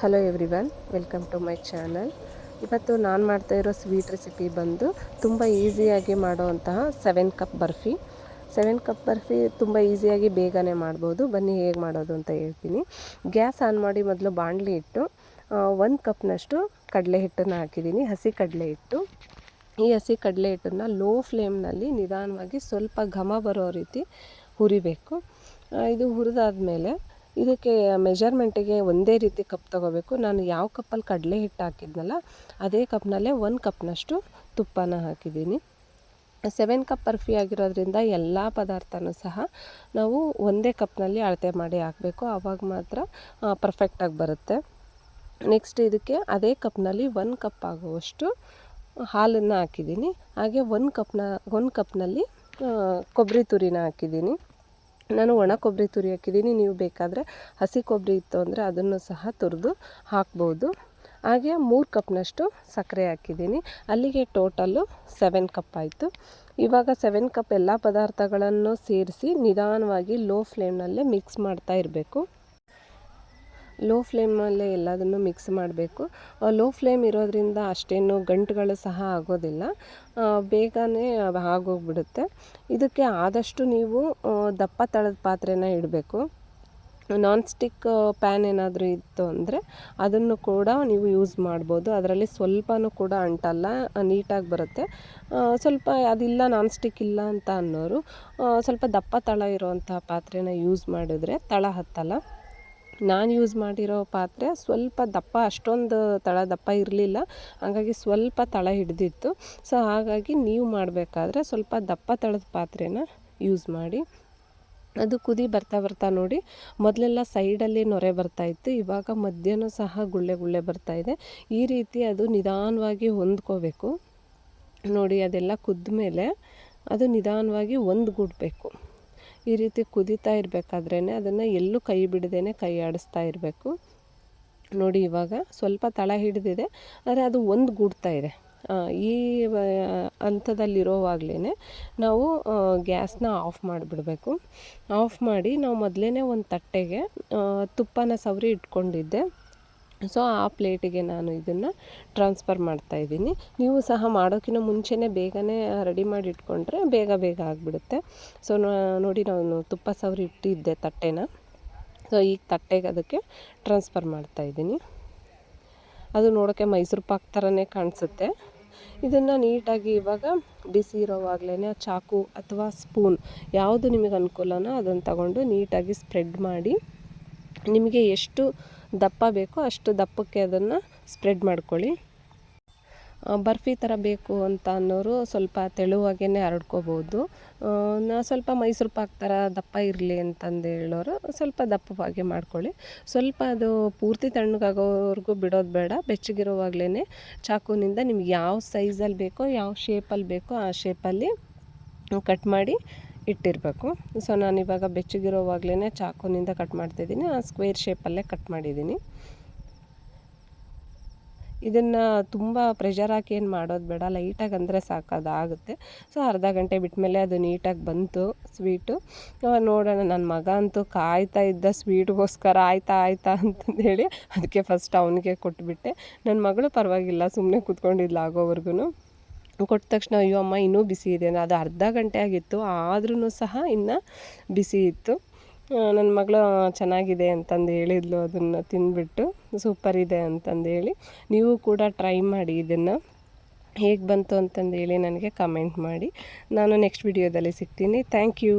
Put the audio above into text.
Hello everyone welcome to my channel ಇವತ್ತು ನಾನು ಮಾಡ್ತಾ ಇರೋ ಸ್ವೀಟ್ ರೆಸಿಪಿ ಬಂದು ತುಂಬ ಈಸಿಯಾಗಿ ಮಾಡುವಂತಹ seven cup barfi. Seven cup barfi ತುಂಬ ಈಸಿಯಾಗಿ ಬೇಗನೆ ಮಾಡ್ಬೋದು. ಬನ್ನಿ ಹೇಗೆ ಮಾಡೋದು ಅಂತ ಹೇಳ್ತೀನಿ. ಗ್ಯಾಸ್ ಆನ್ ಮಾಡಿ ಮೊದಲು ಬಾಣಲಿ ಇಟ್ಟು ಒಂದು ಕಪ್ನಷ್ಟು ಕಡಲೆ ಹಿಟ್ಟನ್ನು ಹಾಕಿದ್ದೀನಿ, ಹಸಿ ಕಡಲೆ ಹಿಟ್ಟು. ಈ ಹಸಿ ಕಡಲೆ ಹಿಟ್ಟನ್ನು ಲೋ ಫ್ಲೇಮ್ನಲ್ಲಿ ನಿಧಾನವಾಗಿ ಸ್ವಲ್ಪ ಘಮ ಬರೋ ರೀತಿ ಹುರಿಬೇಕು. ಇದು ಹುರಿದಾದ್ಮೇಲೆ ಇದಕ್ಕೆ ಮೆಜರ್ಮೆಂಟಿಗೆ ಒಂದೇ ರೀತಿ ಕಪ್ ತೊಗೋಬೇಕು. ನಾನು ಯಾವ ಕಪ್ಪಲ್ಲಿ ಕಡಲೆ ಹಿಟ್ಟು ಹಾಕಿದ್ನಲ್ಲ, ಅದೇ ಕಪ್ನಲ್ಲೇ ಒಂದು ಕಪ್ನಷ್ಟು ತುಪ್ಪನ ಹಾಕಿದ್ದೀನಿ. ಸೆವೆನ್ ಕಪ್ ಬರ್ಫಿ ಆಗಿರೋದ್ರಿಂದ ಎಲ್ಲ ಪದಾರ್ಥನೂ ಸಹ ನಾವು ಒಂದೇ ಕಪ್ನಲ್ಲಿ ಅಳತೆ ಮಾಡಿ ಹಾಕಬೇಕು. ಆವಾಗ ಮಾತ್ರ ಪರ್ಫೆಕ್ಟಾಗಿ ಬರುತ್ತೆ. ನೆಕ್ಸ್ಟ್ ಇದಕ್ಕೆ ಅದೇ ಕಪ್ನಲ್ಲಿ ಒಂದು ಕಪ್ ಆಗುವಷ್ಟು ಹಾಲನ್ನು ಹಾಕಿದ್ದೀನಿ. ಹಾಗೆ ಒಂದು ಕಪ್ನ, ಒಂದು ಕಪ್ನಲ್ಲಿ ಕೊಬ್ಬರಿ ತುರಿನ ಹಾಕಿದ್ದೀನಿ. ನಾನು ಒಣ ಕೊಬ್ಬರಿ ತುರಿ ಹಾಕಿದ್ದೀನಿ. ನೀವು ಬೇಕಾದರೆ ಹಸಿ ಕೊಬ್ಬರಿ ಇತ್ತು ಅಂದರೆ ಅದನ್ನು ಸಹ ತುರಿದು ಹಾಕ್ಬೋದು. ಹಾಗೆ ಮೂರು ಕಪ್ನಷ್ಟು ಸಕ್ಕರೆ ಹಾಕಿದ್ದೀನಿ. ಅಲ್ಲಿಗೆ ಟೋಟಲ್ಲು ಸೆವೆನ್ ಕಪ್ ಆಯಿತು. ಇವಾಗ ಸೆವೆನ್ ಕಪ್ ಎಲ್ಲ ಪದಾರ್ಥಗಳನ್ನು ಸೇರಿಸಿ ನಿಧಾನವಾಗಿ ಲೋ ಫ್ಲೇಮ್ನಲ್ಲೇ ಮಿಕ್ಸ್ ಮಾಡ್ತಾ ಇರಬೇಕು. ಲೋ ಫ್ಲೇಮಲ್ಲೇ ಎಲ್ಲದನ್ನು ಮಿಕ್ಸ್ ಮಾಡಬೇಕು. ಲೋ ಫ್ಲೇಮ್ ಇರೋದ್ರಿಂದ ಅಷ್ಟೇನು ಗಂಟುಗಳು ಸಹ ಆಗೋದಿಲ್ಲ. ಬೇಗನೆ ಆಗೋಗ್ಬಿಡುತ್ತೆ. ಇದಕ್ಕೆ ಆದಷ್ಟು ನೀವು ದಪ್ಪ ತಳದ ಪಾತ್ರೆನ ಇಡಬೇಕು. ನಾನ್ ಸ್ಟಿಕ್ ಪ್ಯಾನ್ ಏನಾದರೂ ಇತ್ತು ಅಂದರೆ ಅದನ್ನು ಕೂಡ ನೀವು ಯೂಸ್ ಮಾಡ್ಬೋದು. ಅದರಲ್ಲಿ ಸ್ವಲ್ಪನೂ ಕೂಡ ಅಂಟಲ್ಲ, ನೀಟಾಗಿ ಬರುತ್ತೆ. ಸ್ವಲ್ಪ ಅದಿಲ್ಲ ನಾನ್ ಸ್ಟಿಕ್ ಇಲ್ಲ ಅಂತ ಅನ್ನೋರು ಸ್ವಲ್ಪ ದಪ್ಪ ತಳ ಇರುವಂಥ ಪಾತ್ರೆನ ಯೂಸ್ ಮಾಡಿದ್ರೆ ತಳ ಹತ್ತಲ್ಲ. ನಾನು ಯೂಸ್ ಮಾಡಿರೋ ಪಾತ್ರೆ ಸ್ವಲ್ಪ ದಪ್ಪ, ಅಷ್ಟೊಂದು ತಳ ದಪ್ಪ ಇರಲಿಲ್ಲ. ಹಾಗಾಗಿ ಸ್ವಲ್ಪ ತಳ ಹಿಡಿದಿತ್ತು. ಸೊ ಹಾಗಾಗಿ ನೀವು ಮಾಡಬೇಕಾದ್ರೆ ಸ್ವಲ್ಪ ದಪ್ಪ ತಳದ ಪಾತ್ರೆನ ಯೂಸ್ ಮಾಡಿ. ಅದು ಕುದಿ ಬರ್ತಾ ಬರ್ತಾ ನೋಡಿ, ಮೊದಲೆಲ್ಲ ಸೈಡಲ್ಲಿ ನೊರೆ ಬರ್ತಾ ಇತ್ತು. ಇವಾಗ ಮಧ್ಯಾಹ್ನ ಸಹ ಗುಳ್ಳೆ ಗುಳ್ಳೆ ಬರ್ತಾ ಇದೆ. ಈ ರೀತಿ ಅದು ನಿಧಾನವಾಗಿ ಹೊಂದ್ಕೋಬೇಕು. ನೋಡಿ, ಅದೆಲ್ಲ ಕುದ್ದ ಮೇಲೆ ಅದು ನಿಧಾನವಾಗಿ ಒಂದುಗೂಡಬೇಕು ಈ ರೀತಿ ಕುದೀತಾ ಇರಬೇಕಾದ್ರೇ ಅದನ್ನು ಎಲ್ಲೂ ಕೈ ಬಿಡದೇ ಕೈ ಆಡಿಸ್ತಾ ಇರಬೇಕು. ನೋಡಿ ಇವಾಗ ಸ್ವಲ್ಪ ತಳ ಹಿಡಿದಿದೆ, ಆದರೆ ಅದು ಒಂದು ಗೂಡ್ತಾ ಇದೆ. ಈ ಹಂತದಲ್ಲಿರೋವಾಗಲೇ ನಾವು ಗ್ಯಾಸ್ನ ಆಫ್ ಮಾಡಿಬಿಡಬೇಕು. ಆಫ್ ಮಾಡಿ ನಾವು ಮೊದಲೇ ಒಂದು ತಟ್ಟೆಗೆ ತುಪ್ಪನ ಸವರಿ ಇಟ್ಕೊಂಡಿದ್ದೆ. ಸೊ ಆ ಪ್ಲೇಟಿಗೆ ನಾನು ಇದನ್ನು ಟ್ರಾನ್ಸ್ಫರ್ ಮಾಡ್ತಾಯಿದ್ದೀನಿ ನೀವು ಸಹ ಮಾಡೋಕ್ಕಿಂತ ಮುಂಚೆನೇ ಬೇಗನೆ ರೆಡಿ ಮಾಡಿ ಇಟ್ಕೊಂಡ್ರೆ ಬೇಗ ಬೇಗ ಆಗಿಬಿಡುತ್ತೆ. ಸೊ ನೋಡಿ ನಾನು ತುಪ್ಪ ಸವರಿ ಇಟ್ಟಿದ್ದೆ ತಟ್ಟೆನ. ಸೊ, ಈಗ ತಟ್ಟೆಗೆ ಅದಕ್ಕೆ ಟ್ರಾನ್ಸ್ಫರ್ ಮಾಡ್ತಾಯಿದ್ದೀನಿ ಅದು ನೋಡೋಕ್ಕೆ ಮೈಸೂರು ಪಾಕ್ ಥರನೇ ಕಾಣಿಸುತ್ತೆ. ಇದನ್ನು ನೀಟಾಗಿ ಇವಾಗ ಬಿಸಿ ಇರೋವಾಗಲೇ ಚಾಕು ಅಥವಾ ಸ್ಪೂನ್ ಯಾವುದು ನಿಮಗೆ ಅನುಕೂಲನೋ ಅದನ್ನು ತಗೊಂಡು ನೀಟಾಗಿ ಸ್ಪ್ರೆಡ್ ಮಾಡಿ ನಿಮಗೆ ಎಷ್ಟು ದಪ್ಪ ಬೇಕೋ ಅಷ್ಟು ದಪ್ಪಕ್ಕೆ ಅದನ್ನು ಸ್ಪ್ರೆಡ್ ಮಾಡ್ಕೊಳ್ಳಿ. ಬರ್ಫಿ ಥರ ಬೇಕು ಅಂತ ಅನ್ನೋರು ಸ್ವಲ್ಪ ತೆಳುವಾಗೇ ಹರಡ್ಕೋಬೋದು. ಸ್ವಲ್ಪ ಮೈಸೂರು ಪಾಕ್ ಥರ ದಪ್ಪ ಇರಲಿ ಅಂತಂದು ಹೇಳೋರು ಸ್ವಲ್ಪ ದಪ್ಪವಾಗಿ ಮಾಡ್ಕೊಳ್ಳಿ. ಸ್ವಲ್ಪ ಅದು ಪೂರ್ತಿ ತಣ್ಣಗಾಗೋವರೆಗೂ ಬಿಡೋದು ಬೇಡ. ಬೆಚ್ಚಗಿರುವಾಗಲೇ ಚಾಕುನಿಂದ ನಿಮ್ಗೆ ಯಾವ ಸೈಜಲ್ಲಿ ಬೇಕೋ ಯಾವ ಶೇಪಲ್ಲಿ ಬೇಕೋ ಆ ಶೇಪಲ್ಲಿ ಕಟ್ ಮಾಡಿ ಇಟ್ಟಿರಬೇಕು. ಸೊ ನಾನಿವಾಗ ಬೆಚ್ಚಗಿರೋವಾಗಲೇ ಚಾಕುನಿಂದ ಕಟ್ ಮಾಡ್ತಾಯಿದ್ದೀನಿ ಆ ಸ್ಕ್ವೇರ್ ಶೇಪಲ್ಲೇ ಕಟ್ ಮಾಡಿದ್ದೀನಿ. ಇದನ್ನು ತುಂಬ ಪ್ರೆಷರ್ ಹಾಕಿ ಏನು ಮಾಡೋದು ಬೇಡ. ಲೈಟಾಗಿ ಅಂದರೆ ಸಾಕು ಅದಾಗುತ್ತೆ ಸೊ ಅರ್ಧ ಗಂಟೆ ಬಿಟ್ಟ ಅದು ನೀಟಾಗಿ ಬಂತು ಸ್ವೀಟು ನೋಡೋಣ ನನ್ನ ಮಗ ಅಂತೂ ಕಾಯ್ತಾ ಇದ್ದ ಸ್ವೀಟ್ಗೋಸ್ಕರ ಆಯ್ತಾ ಆಯ್ತಾ ಅಂತಂದೇಳಿ ಅದಕ್ಕೆ ಫಸ್ಟ್ ಅವನಿಗೆ ಕೊಟ್ಬಿಟ್ಟೆ. ನನ್ನ ಮಗಳು ಪರವಾಗಿಲ್ಲ ಸುಮ್ಮನೆ ಕೂತ್ಕೊಂಡಿಲ್ಲ ಆಗೋವರೆಗೂ ಕೊಟ್ಟ ತಕ್ಷಣ, ಅಯ್ಯೋ ಅಮ್ಮ, ಇನ್ನೂ ಬಿಸಿ ಇದೆ. ಅದು ಅರ್ಧ ಗಂಟೆ ಆಗಿತ್ತು. ಆದ್ರೂ ಸಹ ಇನ್ನು ಬಿಸಿ ಇತ್ತು. ನನ್ನ ಮಗಳು ಚೆನ್ನಾಗಿದೆ ಅಂತಂದು ಹೇಳಿದ್ಲು ಅದನ್ನು ತಿಂದ್ಬಿಟ್ಟು. ಸೂಪರ್ ಇದೆ ಅಂತಂದು ಹೇಳಿ. ನೀವು ಕೂಡ ಟ್ರೈ ಮಾಡಿ ಇದನ್ನು. ಹೇಗೆ ಬಂತು ಅಂತಂದು ಹೇಳಿ ನನಗೆ ಕಮೆಂಟ್ ಮಾಡಿ. ನಾನು ನೆಕ್ಸ್ಟ್ ವಿಡಿಯೋದಲ್ಲಿ ಸಿಗ್ತೀನಿ. Thank you.